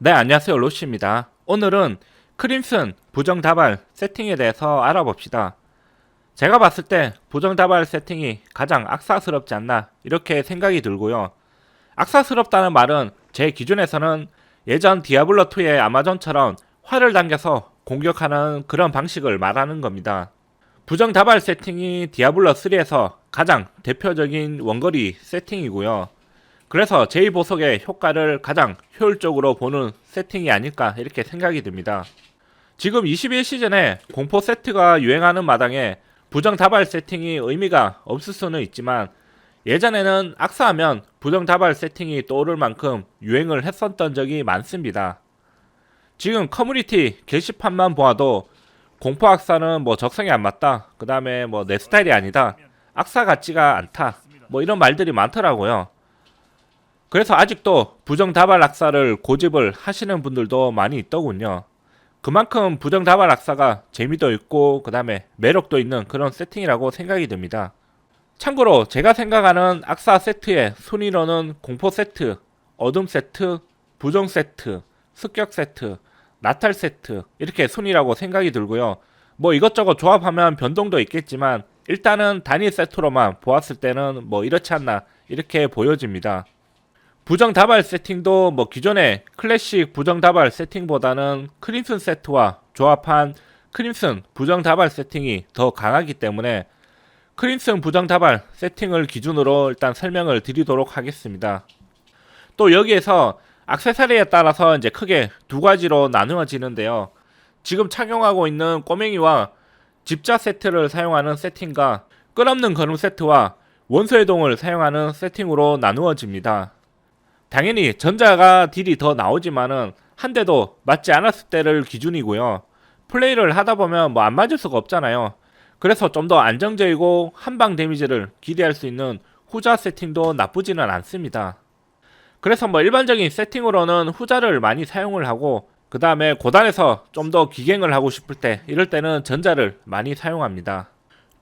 네, 안녕하세요. 로시입니다. 오늘은 크림슨 부정다발 세팅에 대해서 알아봅시다. 제가 봤을 때 부정다발 세팅이 가장 악사스럽지 않나 이렇게 생각이 들고요. 악사스럽다는 말은 제 기준에서는 예전 디아블로2의 아마존처럼 활을 당겨서 공격하는 그런 방식을 말하는 겁니다. 부정다발 세팅이 디아블로3에서 가장 대표적인 원거리 세팅이고요. 그래서 제2보석의 효과를 가장 효율적으로 보는 세팅이 아닐까 이렇게 생각이 듭니다. 지금 21 시즌에 공포 세트가 유행하는 마당에 부정 다발 세팅이 의미가 없을 수는 있지만 예전에는 악사하면 부정 다발 세팅이 떠오를 만큼 유행을 했었던 적이 많습니다. 지금 커뮤니티 게시판만 보아도 공포 악사는 뭐 적성에 안 맞다. 그 다음에 뭐 내 스타일이 아니다. 악사 같지가 않다. 뭐 이런 말들이 많더라고요. 그래서 아직도 부정다발 악사를 고집을 하시는 분들도 많이 있더군요. 그만큼 부정다발 악사가 재미도 있고 그 다음에 매력도 있는 그런 세팅이라고 생각이 듭니다. 참고로 제가 생각하는 악사 세트의 순위로는 공포 세트, 어둠 세트, 부정 세트, 습격 세트, 나탈 세트 이렇게 순위라고 생각이 들고요. 뭐 이것저것 조합하면 변동도 있겠지만 일단은 단일 세트로만 보았을 때는 뭐 이렇지 않나 이렇게 보여집니다. 부정 다발 세팅도 뭐 기존의 클래식 부정 다발 세팅보다는 크림슨 세트와 조합한 크림슨 부정 다발 세팅이 더 강하기 때문에 크림슨 부정 다발 세팅을 기준으로 일단 설명을 드리도록 하겠습니다. 또 여기에서 악세사리에 따라서 이제 크게 두 가지로 나누어지는데요. 지금 착용하고 있는 꼬맹이와 집자 세트를 사용하는 세팅과 끝없는 걸음 세트와 원소의 동을 사용하는 세팅으로 나누어집니다. 당연히 전자가 딜이 더 나오지만은 한 대도 맞지 않았을 때를 기준이고요. 플레이를 하다 보면 뭐 안 맞을 수가 없잖아요. 그래서 좀 더 안정적이고 한방 데미지를 기대할 수 있는 후자 세팅도 나쁘지는 않습니다. 그래서 뭐 일반적인 세팅으로는 후자를 많이 사용을 하고 그 다음에 고단에서 좀 더 기갱을 하고 싶을 때 이럴 때는 전자를 많이 사용합니다.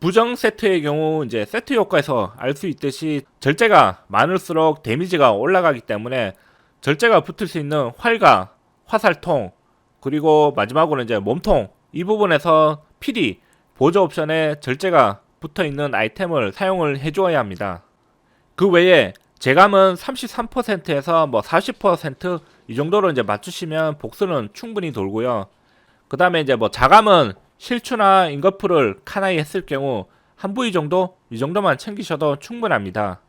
부정 세트의 경우 이제 세트 효과에서 알 수 있듯이 절제가 많을수록 데미지가 올라가기 때문에 절제가 붙을 수 있는 활과 화살통 그리고 마지막으로 이제 몸통 이 부분에서 PD 보조 옵션에 절제가 붙어 있는 아이템을 사용을 해주어야 합니다. 그 외에 재감은 33%에서 뭐 40%이 정도로 이제 맞추시면 복수는 충분히 돌고요. 그 다음에 이제 뭐 자감은 실추나 인거프를 카나이 했을 경우 한 부위 정도 이 정도만 챙기셔도 충분합니다.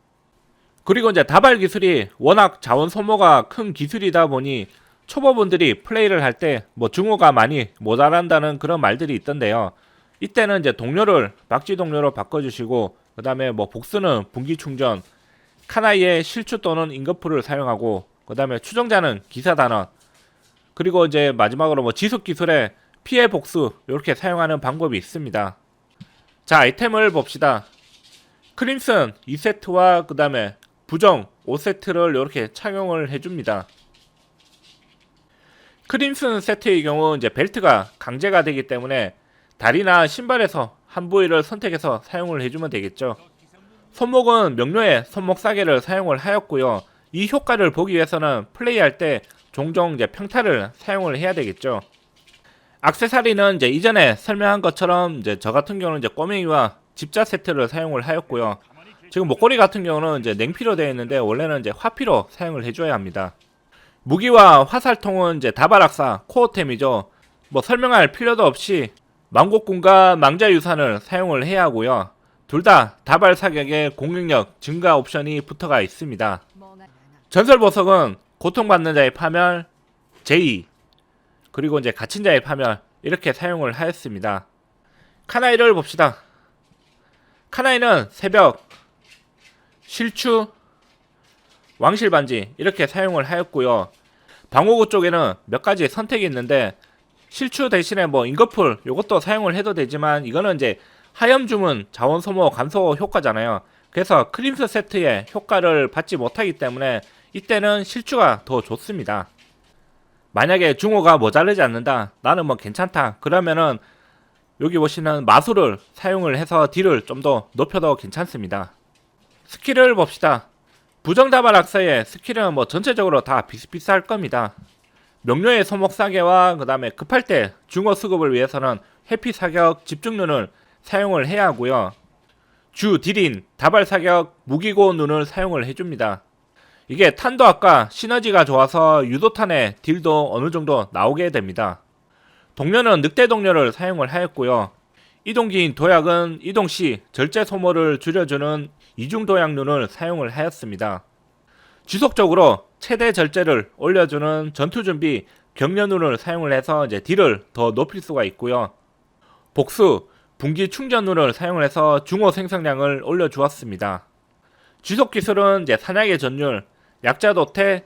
그리고 이제 다발 기술이 워낙 자원 소모가 큰 기술이다 보니 초보분들이 플레이를 할 때 뭐 중호가 많이 모자란다는 그런 말들이 있던데요. 이때는 이제 동료를 박쥐 동료로 바꿔주시고 그 다음에 뭐 복수는 분기 충전, 카나이의 실추 또는 인거프를 사용하고 그 다음에 추정자는 기사 단원 그리고 이제 마지막으로 뭐 지속 기술에 피해 복수 이렇게 사용하는 방법이 있습니다. 자 아이템을 봅시다. 크림슨 2세트와 그 다음에 부정 5세트를 이렇게 착용을 해줍니다. 크림슨 세트의 경우 이제 벨트가 강제가 되기 때문에 다리나 신발에서 한 부위를 선택해서 사용을 해주면 되겠죠. 손목은 명료의 손목 사계를 사용을 하였고요. 이 효과를 보기 위해서는 플레이할 때 종종 이제 평타를 사용을 해야 되겠죠. 악세사리는 이제 이전에 설명한 것처럼 이제 저 같은 경우는 이제 꼬맹이와 집자 세트를 사용을 하였고요. 지금 목걸이 같은 경우는 이제 냉피로 되어 있는데 원래는 이제 화피로 사용을 해줘야 합니다. 무기와 화살통은 이제 다발악사 코어템이죠. 뭐 설명할 필요도 없이 망곡군과 망자유산을 사용을 해야 하고요. 둘 다 다발 사격에 공격력 증가 옵션이 붙어가 있습니다. 전설 보석은 고통받는 자의 파멸, 제이, 그리고 이제 갇힌 자의 파멸 이렇게 사용을 하였습니다. 카나이를 봅시다. 카나이는 새벽, 실추, 왕실 반지 이렇게 사용을 하였고요. 방어구 쪽에는 몇 가지 선택이 있는데 실추 대신에 뭐 인거풀 이것도 사용을 해도 되지만 이거는 이제 하염 주문 자원 소모 감소 효과잖아요. 그래서 크림스 세트의 효과를 받지 못하기 때문에 이때는 실추가 더 좋습니다. 만약에 중호가 모자르지 않는다. 나는 뭐 괜찮다. 그러면은 여기 보시는 마술을 사용을 해서 딜을 좀 더 높여도 괜찮습니다. 스킬을 봅시다. 부정다발 악사의 스킬은 뭐 전체적으로 다 비슷비슷할 겁니다. 명료의 소목 사계와 그 다음에 급할 때 중어 수급을 위해서는 회피 사격 집중눈을 사용을 해야 하고요. 주 딜인 다발 사격 무기고 눈을 사용을 해줍니다. 이게 탄도학과 시너지가 좋아서 유도탄의 딜도 어느 정도 나오게 됩니다. 동료는 늑대 동료를 사용을 하였고요. 이동기인 도약은 이동 시 절제 소모를 줄여주는 이중 도약 눈을 사용을 하였습니다. 지속적으로 최대 절제를 올려주는 전투 준비 눈을 사용을 해서 이제 딜을 더 높일 수가 있고요. 복수 분기 충전 눈을 사용을 해서 중호 생성량을 올려주었습니다. 지속 기술은 이제 사냥의 전율, 약자 도태,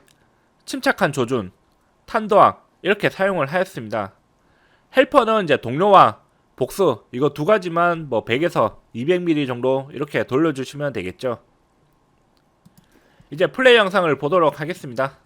침착한 조준, 탄도학 이렇게 사용을 하였습니다. 헬퍼는 이제 동료와 복수 이거 두 가지만 뭐 100에서 200mm 정도 이렇게 돌려주시면 되겠죠. 이제 플레이 영상을 보도록 하겠습니다.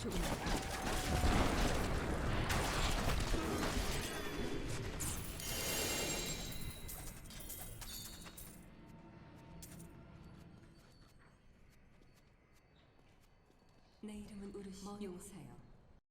조금 내 이름은 우르시 뭐? 용사요.